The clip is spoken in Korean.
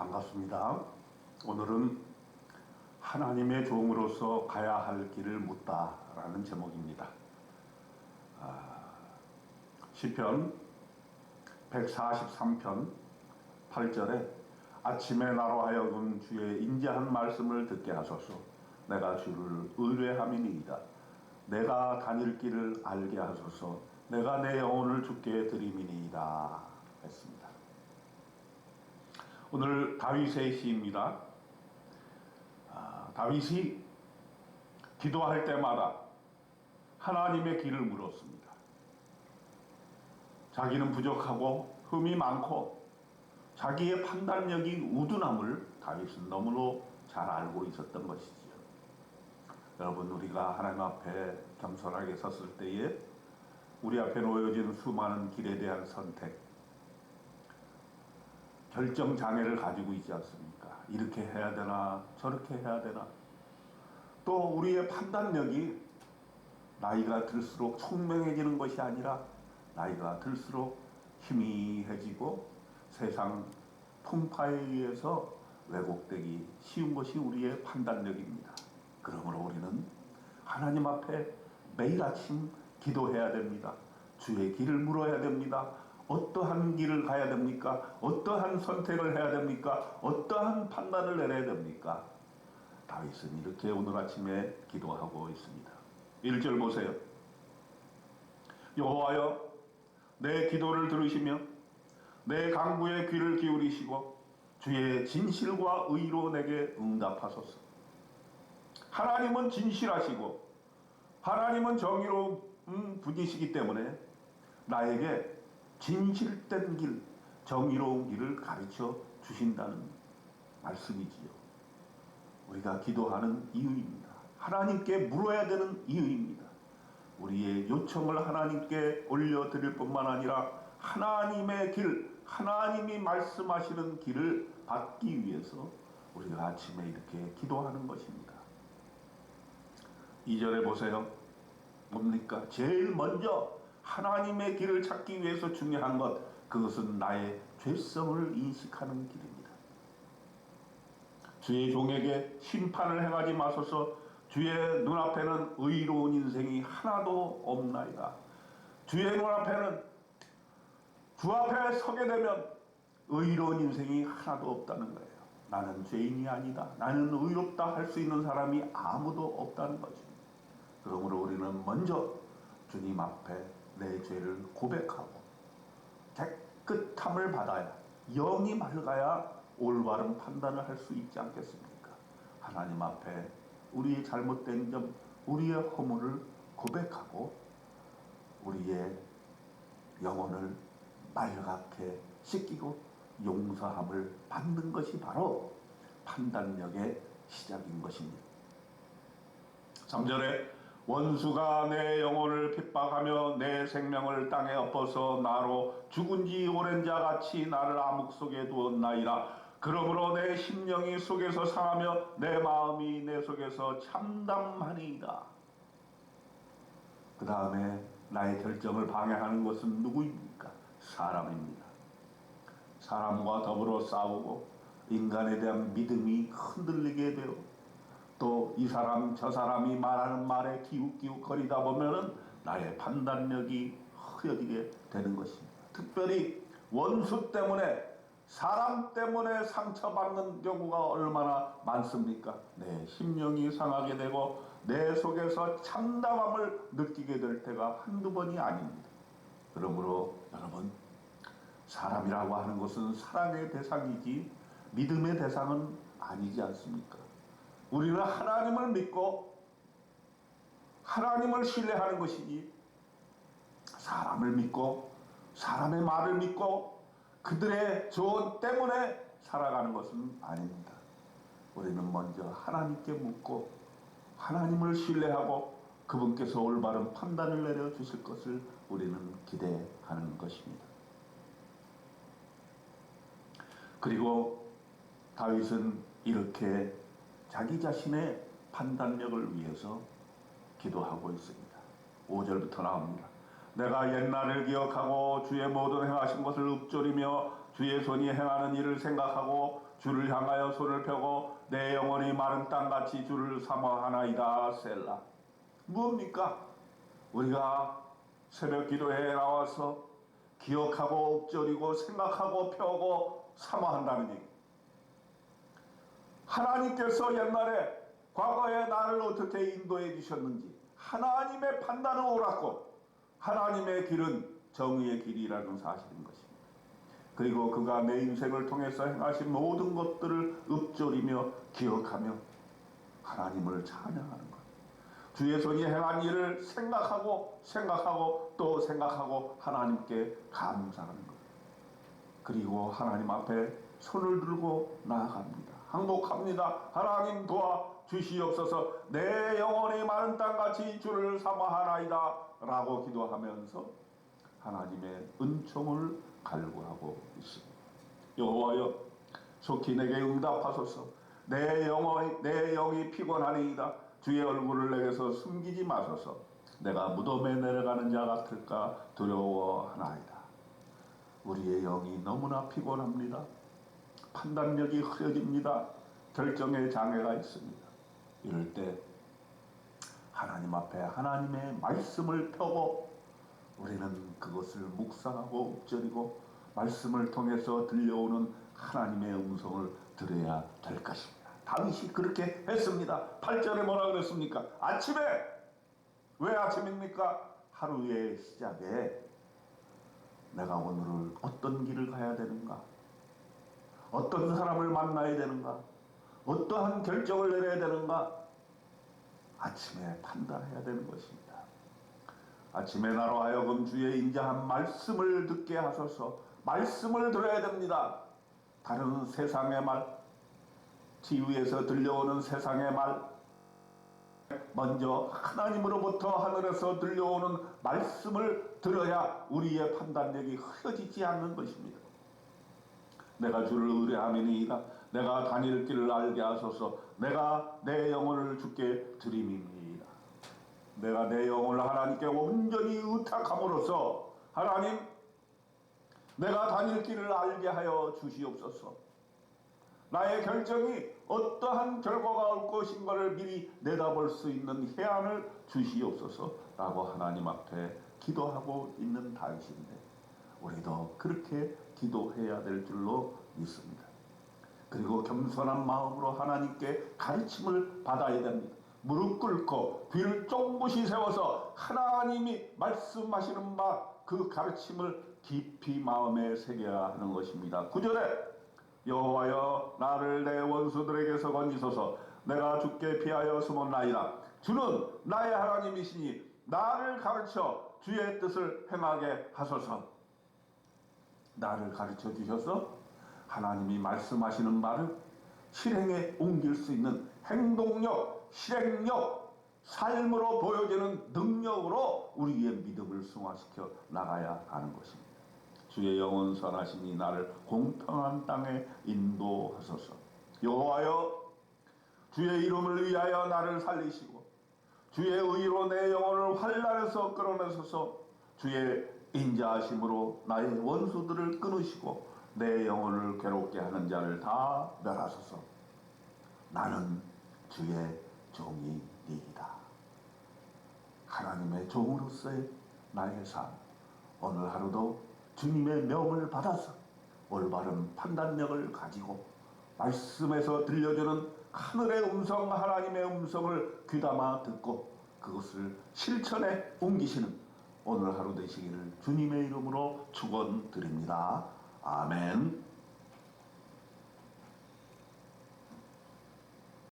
반갑습니다. 오늘은 하나님의 종으로서 가야 할 길을 묻다라는 제목입니다. 아, 시편 143편 8절에 아침에 나로 하여금 주의 인자한 말씀을 듣게 하소서 내가 주를 의뢰함이니이다. 내가 다닐 길을 알게 하소서 내가 내 영혼을 주께 드림이니이다. 오늘 다윗의 시입니다. 아, 다윗이 기도할 때마다 하나님의 길을 물었습니다. 자기는 부족하고 흠이 많고 자기의 판단력이 우둔함을 다윗은 너무도 잘 알고 있었던 것이지요. 여러분 우리가 하나님 앞에 겸손하게 섰을 때에 우리 앞에 놓여진 수많은 길에 대한 선택 결정 장애를 가지고 있지 않습니까? 이렇게 해야 되나 저렇게 해야 되나 또 우리의 판단력이 나이가 들수록 총명해지는 것이 아니라 나이가 들수록 희미해지고 세상 풍파에 의해서 왜곡되기 쉬운 것이 우리의 판단력입니다. 그러므로 우리는 하나님 앞에 매일 아침 기도해야 됩니다. 주의 길을 물어야 됩니다. 어떠한 길을 가야 됩니까? 어떠한 선택을 해야 됩니까? 어떠한 판단을 내려야 됩니까? 다윗은 이렇게 오늘 아침에 기도하고 있습니다. 1절 보세요. 여호와여 내 기도를 들으시며 내 강구의 귀를 기울이시고 주의 진실과 의로 내게 응답하소서. 하나님은 진실하시고 하나님은 정의로운 분이시기 때문에 나에게 진실된 길, 정의로운 길을 가르쳐 주신다는 말씀이지요. 우리가 기도하는 이유입니다. 하나님께 물어야 되는 이유입니다. 우리의 요청을 하나님께 올려드릴 뿐만 아니라 하나님의 길, 하나님이 말씀하시는 길을 받기 위해서 우리가 아침에 이렇게 기도하는 것입니다. 2절에 보세요. 뭡니까? 제일 먼저 하나님의 길을 찾기 위해서 중요한 것, 그것은 나의 죄성을 인식하는 길입니다. 주의 종에게 심판을 행하지 마소서 주의 눈앞에는 의로운 인생이 하나도 없나이다. 주의 눈앞에는 주 앞에 서게 되면 의로운 인생이 하나도 없다는 거예요. 나는 죄인이 아니다. 나는 의롭다 할 수 있는 사람이 아무도 없다는 거죠. 그러므로 우리는 먼저 주님 앞에 내 죄를 고백하고 깨끗함을 받아야 영이 맑아야 올바른 판단을 할 수 있지 않겠습니까? 하나님 앞에 우리의 잘못된 점, 우리의 허물을 고백하고 우리의 영혼을 맑게 씻기고 용서함을 받는 것이 바로 판단력의 시작인 것입니다. 3절에 원수가 내 영혼을 핍박하며 내 생명을 땅에 엎어서 나로 죽은 지 오랜 자 같이 나를 암흑 속에 두었나이다. 그러므로 내 심령이 속에서 상하며 내 마음이 내 속에서 참담하니이다. 그 다음에 나의 결정을 방해하는 것은 누구입니까? 사람입니다. 사람과 더불어 싸우고 인간에 대한 믿음이 흔들리게 되어 또 이 사람 저 사람이 말하는 말에 기웃기웃 거리다 보면은 나의 판단력이 흐려지게 되는 것입니다. 특별히 원수 때문에 사람 때문에 상처받는 경우가 얼마나 많습니까? 내 심령이 상하게 되고 내 속에서 참담함을 느끼게 될 때가 한두 번이 아닙니다. 그러므로 여러분 사람이라고 하는 것은 사랑의 대상이지 믿음의 대상은 아니지 않습니까? 우리는 하나님을 믿고 하나님을 신뢰하는 것이지 사람을 믿고 사람의 말을 믿고 그들의 조언 때문에 살아가는 것은 아닙니다. 우리는 먼저 하나님께 묻고 하나님을 신뢰하고 그분께서 올바른 판단을 내려 주실 것을 우리는 기대하는 것입니다. 그리고 다윗은 이렇게 자기 자신의 판단력을 위해서 기도하고 있습니다. 5절부터 나옵니다. 내가 옛날을 기억하고 주의 모든 행하신 것을 읊조리며 주의 손이 행하는 일을 생각하고 주를 향하여 손을 펴고 내 영혼이 마른 땅같이 주를 사모하나이다 셀라 무엇입니까? 우리가 새벽 기도에 나와서 기억하고 엎절이고 생각하고 펴고 사모한다는 얘기 하나님께서 옛날에 과거에 나를 어떻게 인도해 주셨는지 하나님의 판단은 옳았고 하나님의 길은 정의의 길이라는 사실인 것입니다. 그리고 그가 내 인생을 통해서 행하신 모든 것들을 읊조리며 기억하며 하나님을 찬양하는 것. 주의 손이 행한 일을 생각하고 생각하고 또 생각하고 하나님께 감사하는 것. 그리고 하나님 앞에 손을 들고 나아갑니다. 항복합니다. 하나님 도와 주시옵소서. 내 영혼이 마른 땅같이 주를 사모하나이다 라고 기도하면서 하나님의 은총을 갈구하고 있습니다. 여호와여 속히 내게 응답하소서. 내 영혼이 내 영이 피곤하니이다. 주의 얼굴을 내게서 숨기지 마소서. 내가 무덤에 내려가는 자 같을까 두려워하나이다. 우리의 영이 너무나 피곤합니다 판단력이 흐려집니다 결정에 장애가 있습니다 이럴 때 하나님 앞에 하나님의 말씀을 펴고 우리는 그것을 묵상하고 읊조리고 말씀을 통해서 들려오는 하나님의 음성을 들어야 될 것입니다. 다윗이 그렇게 했습니다. 8절에 뭐라 그랬습니까? 아침에 왜 아침입니까? 하루의 시작에 내가 오늘을 어떤 길을 가야 되는가? 어떤 사람을 만나야 되는가? 어떠한 결정을 내려야 되는가? 아침에 판단해야 되는 것입니다. 아침에 나로 하여금 주의 인자한 말씀을 듣게 하소서 말씀을 들어야 됩니다. 다른 세상의 말, 지위에서 들려오는 세상의 말, 먼저 하나님으로부터 하늘에서 들려오는 말씀을 들어야 우리의 판단력이 흐려지지 않는 것입니다. 내가 주를 의뢰함이니이다. 내가 다닐 길을 알게 하소서. 내가 내 영혼을 주께 드림이니이다. 내가 내 영혼을 하나님께 온전히 의탁함으로써 하나님 내가 다닐 길을 알게 하여 주시옵소서. 나의 결정이 어떠한 결과가 올 것인가를 미리 내다볼 수 있는 해안을 주시옵소서라고 하나님 앞에 기도하고 있는 다윗인데 우리도 그렇게 기도해야 될 줄로 믿습니다. 그리고 겸손한 마음으로 하나님께 가르침을 받아야 됩니다. 무릎 꿇고 귀를 쫑긋이 세워서 하나님이 말씀하시는 바 그 가르침을 깊이 마음에 새겨야 하는 것입니다. 구절에 여호와여 나를 내 원수들에게서 건지소서 내가 주께 피하여 숨었나이다. 주는 나의 하나님이시니 나를 가르쳐 주의 뜻을 행하게 하소서. 나를 가르쳐 주셔서 하나님이 말씀하시는 말을 실행에 옮길 수 있는 행동력, 실행력, 삶으로 보여지는 능력으로 우리의 믿음을 승화시켜 나가야 하는 것입니다. 주의 영원 선하시니 나를 공평한 땅에 인도하소서. 여호와여 주의 이름을 위하여 나를 살리시고 주의 의로 내 영혼을 환란에서 끌어내소서. 주의 인자하심으로 나의 원수들을 끊으시고 내 영혼을 괴롭게 하는 자를 다 멸하소서. 나는 주의 종이니이다. 하나님의 종으로서의 나의 삶 오늘 하루도 주님의 명을 받아서 올바른 판단력을 가지고 말씀에서 들려주는 하늘의 음성 하나님의 음성을 귀담아 듣고 그것을 실천에 옮기시는 오늘 하루 되시기를 주님의 이름으로 축원드립니다. 아멘.